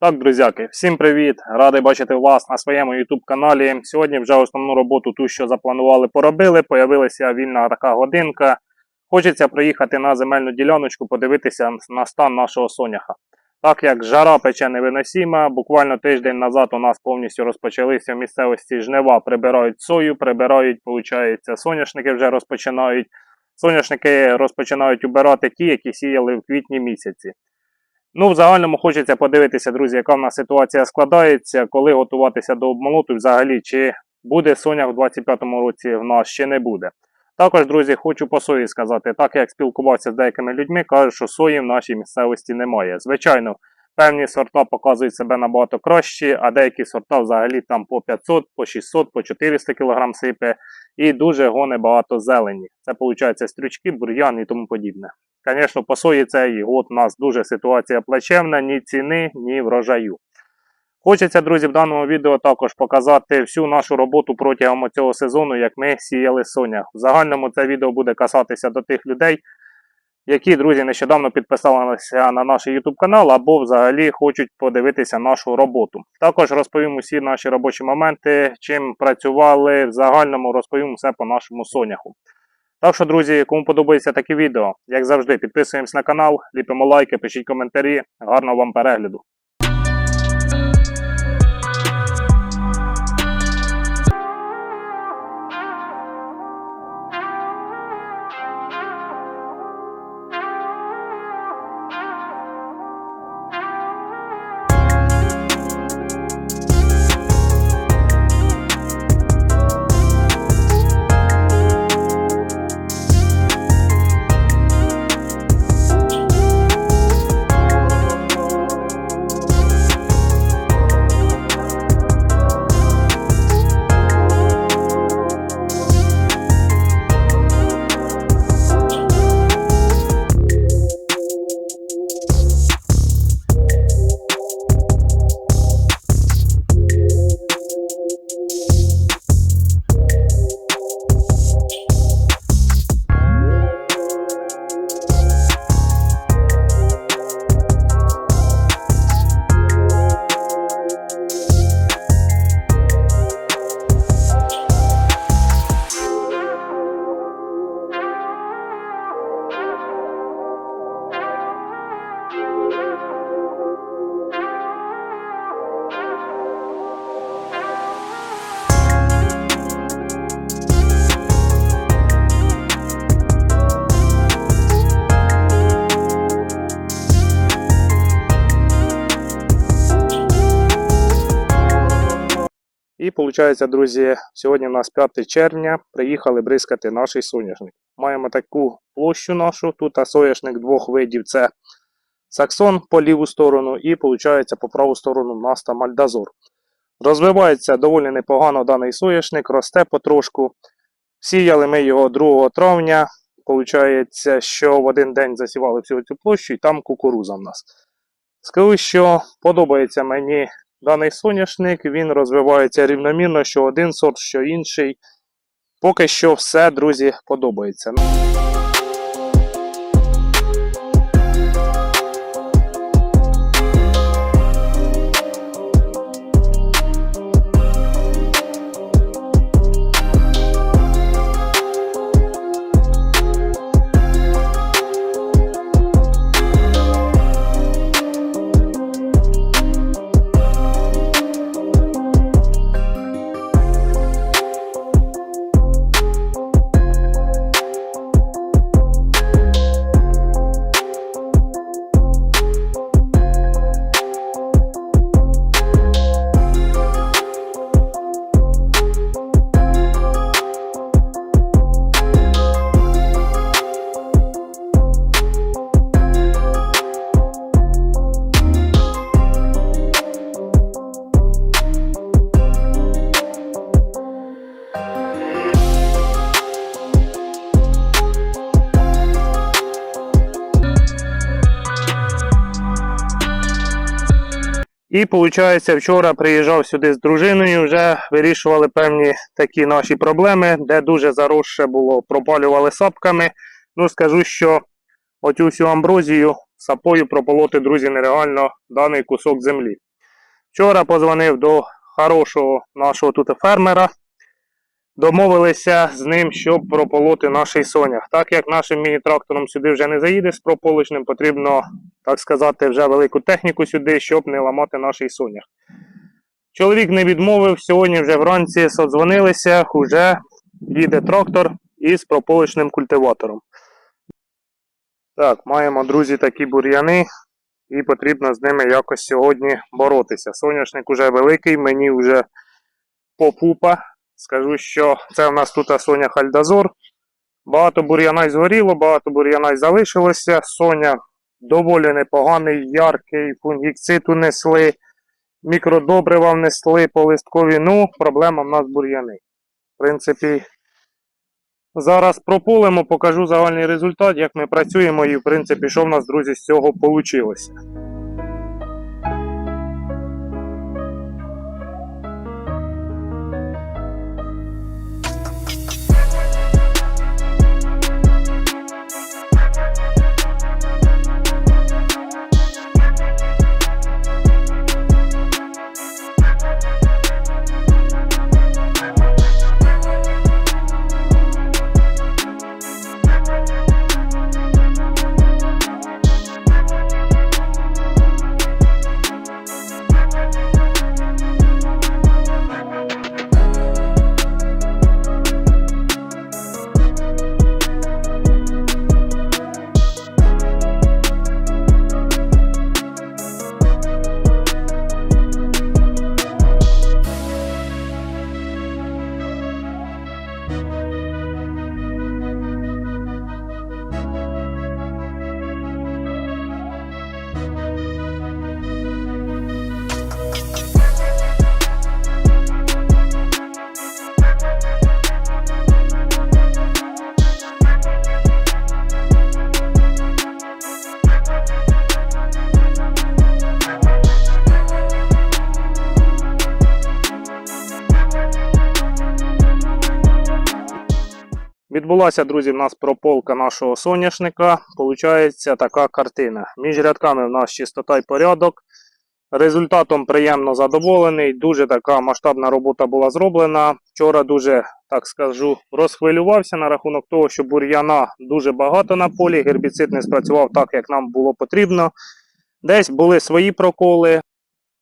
Так, друзяки, всім привіт! Радий бачити вас на своєму YouTube каналі. Сьогодні вже основну роботу, ту, що запланували, поробили. Появилася вільна така годинка. Хочеться проїхати на земельну діляночку, подивитися на стан нашого соняха. Так як жара пече невиносима, буквально тиждень назад у нас повністю розпочалися в місцевості жнива, прибирають сою, прибирають, виходить, соняшники вже розпочинають. Соняшники розпочинають убирати ті, які сіяли в квітні місяці. Ну, в загальному хочеться подивитися, друзі, яка в нас ситуація складається, коли готуватися до обмолоту, взагалі, чи буде соня в 25-му році в нас, чи не буде. Також, друзі, хочу по сої сказати, так як спілкувався з деякими людьми, кажуть, що сої в нашій місцевості немає. Звичайно, певні сорта показують себе набагато краще, а деякі сорта взагалі там по 500, по 600, по 400 кг сипе і дуже гоне багато зелені. Це виходить стрючки, бур'ян і тому подібне. Звісно, по сої цей год у нас дуже ситуація плачевна, ні ціни, ні врожаю. Хочеться, друзі, в даному відео також показати всю нашу роботу протягом цього сезону, як ми сіяли соня. В загальному це відео буде касатися до тих людей, які, друзі, нещодавно підписалися на наш YouTube канал або взагалі хочуть подивитися нашу роботу. Також розповім усі наші робочі моменти, чим працювали в загальному, розповім все по нашому соняху. Так що, друзі, кому подобається таке відео, як завжди, підписуємось на канал, ліпимо лайки, пишіть коментарі. Гарного вам перегляду. І виходить, друзі, сьогодні у нас 5 червня, приїхали бризкати наш соняшник. Маємо таку площу нашу, тут соняшник двох видів це саксон по ліву сторону і виходить по праву сторону у нас там альдазор. Розвивається доволі непогано даний соняшник, росте потрошку. Сіяли ми його 2 травня. Получається, що в один день засівали всю цю площу і там кукуруза в нас. Скажу, що подобається мені даний соняшник, він розвивається рівномірно, що один сорт, що інший. Поки що все, друзі, подобається. І виходить, вчора приїжджав сюди з дружиною, вже вирішували певні такі наші проблеми, де дуже заросше було, пропалювали сапками. Ну, скажу, що оцю всю амброзію сапою прополоти, друзі, нереально даний кусок землі. Вчора позвонив до хорошого нашого тут фермера. Домовилися з ним, щоб прополоти наш сонях. Так як нашим міні-трактором сюди вже не заїдеш з прополочним, потрібно, так сказати, вже велику техніку сюди, щоб не ламати наш сонях. Чоловік не відмовив, сьогодні вже вранці содзвонилися, вже їде трактор із прополочним культиватором. Так, маємо, друзі, такі бур'яни, і потрібно з ними якось сьогодні боротися. Соняшник уже великий, мені вже попупа. Скажу, що це в нас тут Соня Хальдазор. Багато бур'яна й згоріло, багато бур'яна й залишилося. Соня доволі непоганий, яркий, фунгікцид унесли, мікродобрива внесли по листкові. Ну, проблема в нас бур'яни. В принципі, зараз прополимо, покажу загальний результат, як ми працюємо і, в принципі, що в нас, друзі, з цього вийшло. Відбулася, друзі, в нас прополка нашого соняшника. Получається така картина. Між рядками в нас чистота й порядок. Результатом приємно задоволений. Дуже така масштабна робота була зроблена. Вчора дуже, так скажу, розхвилювався на рахунок того, що бур'яна дуже багато на полі. Гербіцид не спрацював так, як нам було потрібно. Десь були свої проколи.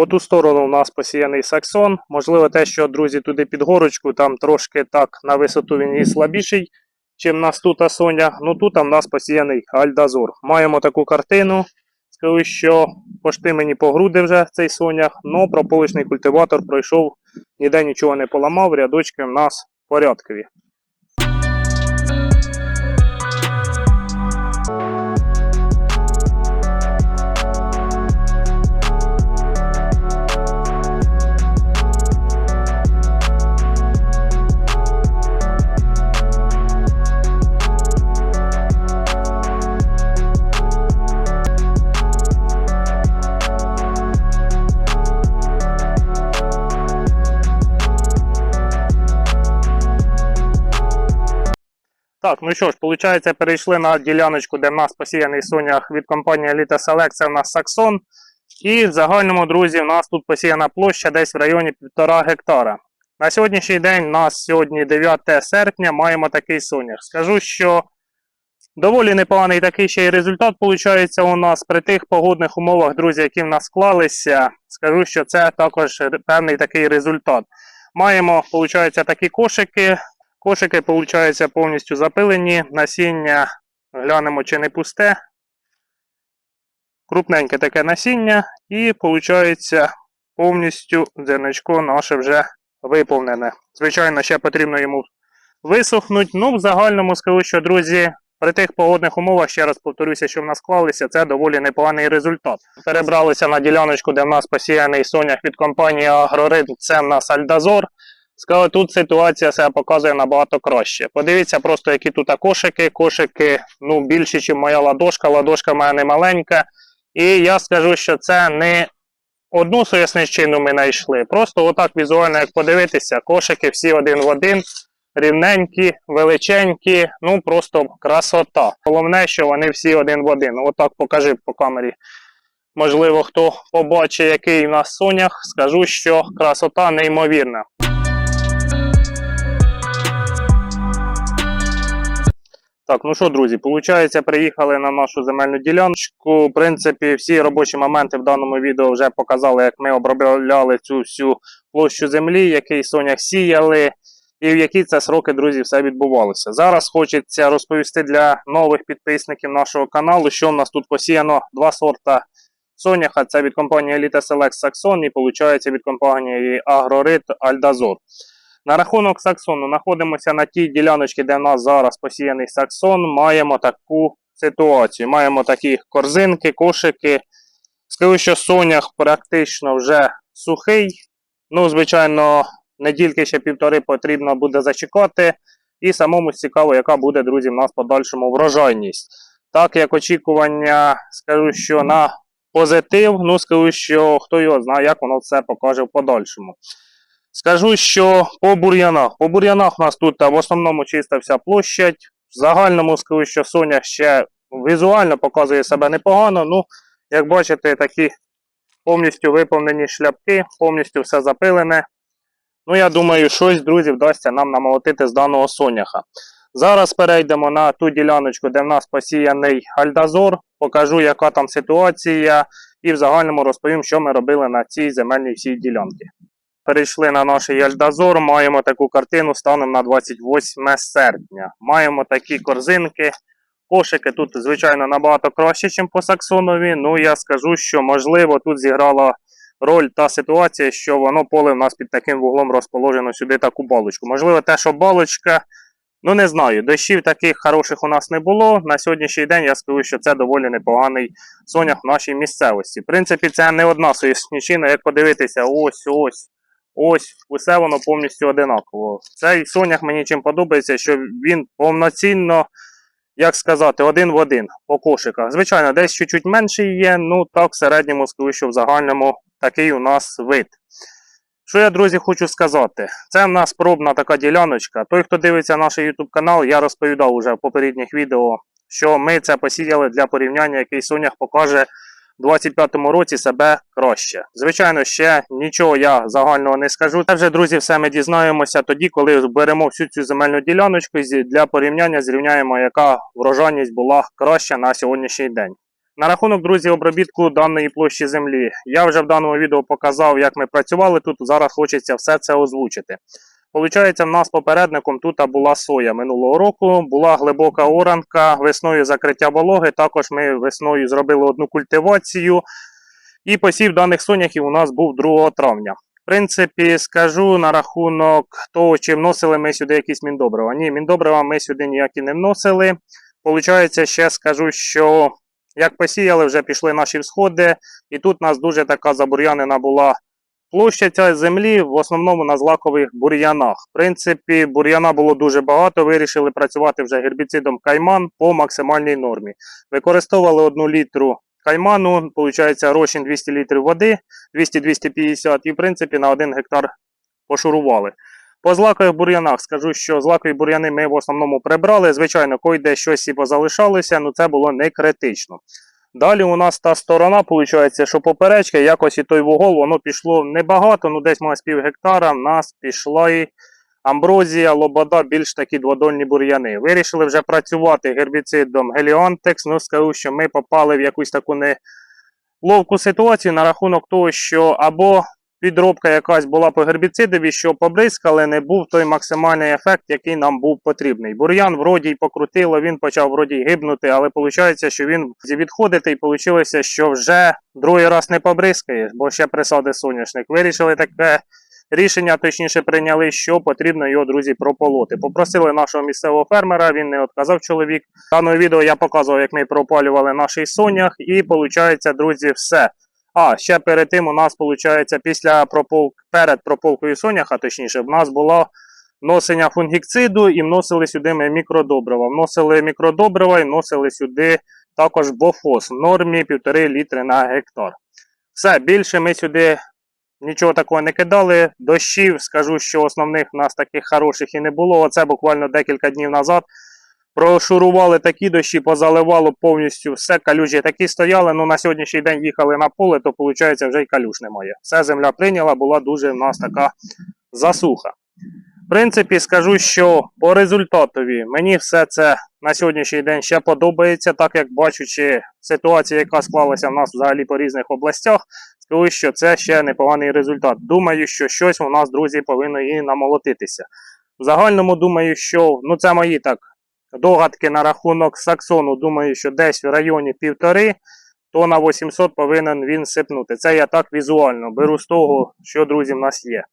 По ту сторону у нас посіяний саксон. Можливо, те, що, друзі, туди під горочку, там трошки так на висоту він і слабіший, чим в нас тут Соня. Ну тут в нас посіяний Альдазор. Маємо таку картину. Скажу, що пошти мені по груди вже цей сонях, але прополичний культиватор пройшов, ніде нічого не поламав, рядочки в нас порядкові. Ну що ж, виходить, перейшли на діляночку, де в нас посіяний сонях від компанії Elite Select, це в нас Саксон. І в загальному, друзі, в нас тут посіяна площа десь в районі 1,5 гектара. На сьогоднішній день, у нас сьогодні 9 серпня, маємо такий сонях. Скажу, що доволі непоганий такий ще й результат виходить у нас при тих погодних умовах, друзі, які в нас склалися. Скажу, що це також певний такий результат. Маємо, виходить, такі кошики. Кошики, виходить, повністю запилені. Насіння глянемо, чи не пусте. Крупненьке таке насіння. І виходить, повністю зерничко наше вже виповнене. Звичайно, ще потрібно йому висохнути. Ну, в загальному скажу, що, друзі, при тих погодних умовах, ще раз повторюся, що в нас склалися, це доволі непоганий результат. Перебралися на діляночку, де в нас посіяний сонях від компанії Агроритм, це в нас Альдазор. Скажу, тут ситуація себе показує набагато краще. Подивіться просто, які тут кошики. Кошики ну, більші, ніж моя ладошка. Ладошка в мене не маленька. І я скажу, що це не одну соясничину ми знайшли. Просто отак візуально, як подивитися, кошики всі один в один, рівненькі, величенькі, ну просто красота. Головне, що вони всі один в один. Отак покажи по камері. Можливо, хто побачить, який у нас сонях, скажу, що красота неймовірна. Так, ну що, друзі, виходить, приїхали на нашу земельну діляночку. В принципі, всі робочі моменти в даному відео вже показали, як ми обробляли цю всю площу землі, який сонях сіяли, і в які це сроки, друзі, все відбувалося. Зараз хочеться розповісти для нових підписників нашого каналу, що в нас тут посіяно два сорта соняха. Це від компанії Elite Select Saxon і виходить від компанії Agrorit Aldazor. На рахунок саксону знаходимося на тій діляночці, де в нас зараз посіяний саксон. Маємо таку ситуацію. Маємо такі корзинки, кошики. Скажу, що сонях практично вже сухий. Ну, звичайно, недільки ще півтори потрібно буде зачекати. І самому цікаво, яка буде, друзі, в нас подальшому врожайність. Так як очікування, скажу, що на позитив, ну скажу, що хто його знає, як воно все покаже в подальшому. Скажу, що по бур'янах. По бур'янах у нас тут в основному чиста вся площадь. В загальному скажу, що Соня ще візуально показує себе непогано. Ну, як бачите, такі повністю виповнені шляпки, повністю все запилене. Ну, я думаю, щось, друзі, вдасться нам намолотити з даного соняха. Зараз перейдемо на ту діляночку, де в нас посіяний альдазор. Покажу, яка там ситуація, і в загальному розповім, що ми робили на цій земельній всій ділянці. Перейшли на наш Яльдазор, маємо таку картину станом на 28 серпня. Маємо такі корзинки. Кошики тут, звичайно, набагато краще, ніж по Саксонові. Ну, я скажу, що можливо тут зіграла роль та ситуація, що воно поле в нас під таким вуглом розположено сюди таку балочку. Можливо, те, що балочка, ну не знаю, дощів таких хороших у нас не було. На сьогоднішній день я скажу, що це доволі непоганий сонях в нашій місцевості. В принципі, це не одна союзничина, як подивитися, ось ось. Усе воно повністю одинаково. Цей сонях мені чим подобається, що він повноцінно, як сказати, один в один по кошиках. Звичайно, десь чуть-чуть менший є, ну так в середньому скажу, що в загальному такий у нас вид. Що я, друзі, хочу сказати? Це в нас пробна така діляночка. Той, хто дивиться наш YouTube канал, я розповідав уже в попередніх відео, що ми це посіяли для порівняння, який сонях покаже 25-му році себе краще. Звичайно, ще нічого я загального не скажу. Це вже, друзі, все ми дізнаємося тоді, коли беремо всю цю земельну діляночку і для порівняння зрівняємо, яка врожайність була краща на сьогоднішній день. На рахунок, друзі, обробітку даної площі землі. Я вже в даному відео показав, як ми працювали тут. Зараз хочеться все це озвучити. Получається, в нас попередником тут була соя минулого року, була глибока оранка, весною закриття вологи. Також ми весною зробили одну культивацію. І посів даних соняхів у нас був 2 травня. В принципі, скажу на рахунок того, чи вносили ми сюди якісь міндобрива. Ні, міндобрива ми сюди ніякі не вносили. Получається, ще скажу, що як посіяли, вже пішли наші всходи, і тут у нас дуже така забур'янена була площа цієї землі, в основному на злакових бур'янах. В принципі, бур'яна було дуже багато. Вирішили працювати вже гербіцидом кайман по максимальній нормі. Використовували одну літру кайману, виходить, розчин 200 літрів води, 200-250, і в принципі на 1 гектар пошурували. По злакових бур'янах скажу, що злакові бур'яни ми в основному прибрали. Звичайно, койде щось і позалишалося, але це було не критично. Далі у нас та сторона, виходить, що поперечка, якось і той вугол, воно пішло небагато, ну десь має пів гектара, в нас пішла і амброзія, лобода, більш такі дводольні бур'яни. Вирішили вже працювати гербіцидом Геліантекс, ну скажу, що ми попали в якусь таку не ловку ситуацію на рахунок того, що або підробка якась була по гербіцидові, що побризкали, не був той максимальний ефект, який нам був потрібний. Бур'ян вроді й покрутило, він почав вроді гибнути, але виходить, що він відходити, і вийшло, що вже другий раз не побризкає, бо ще присади соняшник. Вирішили таке рішення, точніше прийняли, що потрібно його, друзі, прополоти. Попросили нашого місцевого фермера, він не відказав чоловік. Даному відео я показував, як ми пропалювали наш сонях, і виходить, друзі, все. А, ще перед тим у нас, виходить, після пропол... перед прополкою соняха, точніше, в нас було носення фунгіциду і вносили сюди ми мікродобрива. Вносили мікродобрива і вносили сюди також бофос в нормі 1,5 літри на гектар. Все, більше ми сюди нічого такого не кидали. Дощів, скажу, що основних у нас таких хороших і не було. Оце буквально декілька днів назад Прошурували такі дощі, позаливало повністю все, калюжі такі стояли. Ну на сьогоднішній день їхали на поле, то виходить вже й калюш немає. Все земля прийняла, була дуже в нас така засуха. В принципі, скажу, що по результатові мені все це на сьогоднішній день ще подобається, так як бачучи ситуацію, яка склалася в нас взагалі по різних областях, скажу, що це ще непоганий результат. Думаю, що щось у нас, друзі, повинно і намолотитися. В загальному думаю, що ну це мої так догадки на рахунок Саксону. Думаю, що десь в районі півтори, то на 800 повинен він сипнути. Це я так візуально беру з того, що друзі в нас є.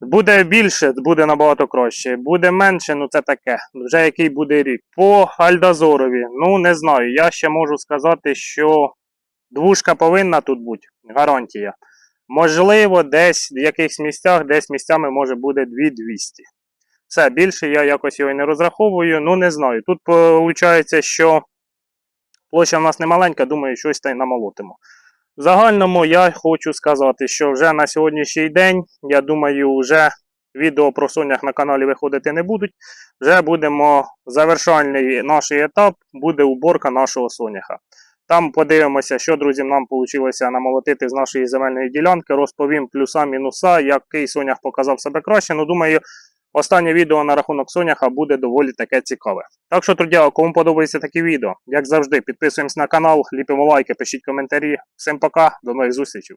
Буде більше, буде набагато краще. Буде менше, ну це таке. Вже який буде рік. По Альдазорові, ну не знаю. Я ще можу сказати, що двушка повинна тут бути, гарантія. Можливо, десь в якихось місцях, десь місцями може буде 2200. Все, більше я якось його не розраховую, ну не знаю. Тут виходить, що площа в нас не маленька, думаю, щось та й намолотимо. В загальному я хочу сказати, що вже на сьогоднішній день, я думаю, вже відео про сонях на каналі виходити не будуть. Вже будемо завершальний наш етап, буде уборка нашого соняха. Там подивимося, що, друзі, нам вийшло намолотити з нашої земельної ділянки. Розповім плюса, мінуса, який сонях показав себе краще. Ну, думаю, останнє відео на рахунок соняха буде доволі таке цікаве. Так що, друзі, кому подобається такі відео, як завжди, підписуємось на канал, ліпимо лайки, пишіть коментарі. Всім пока, до нових зустрічей.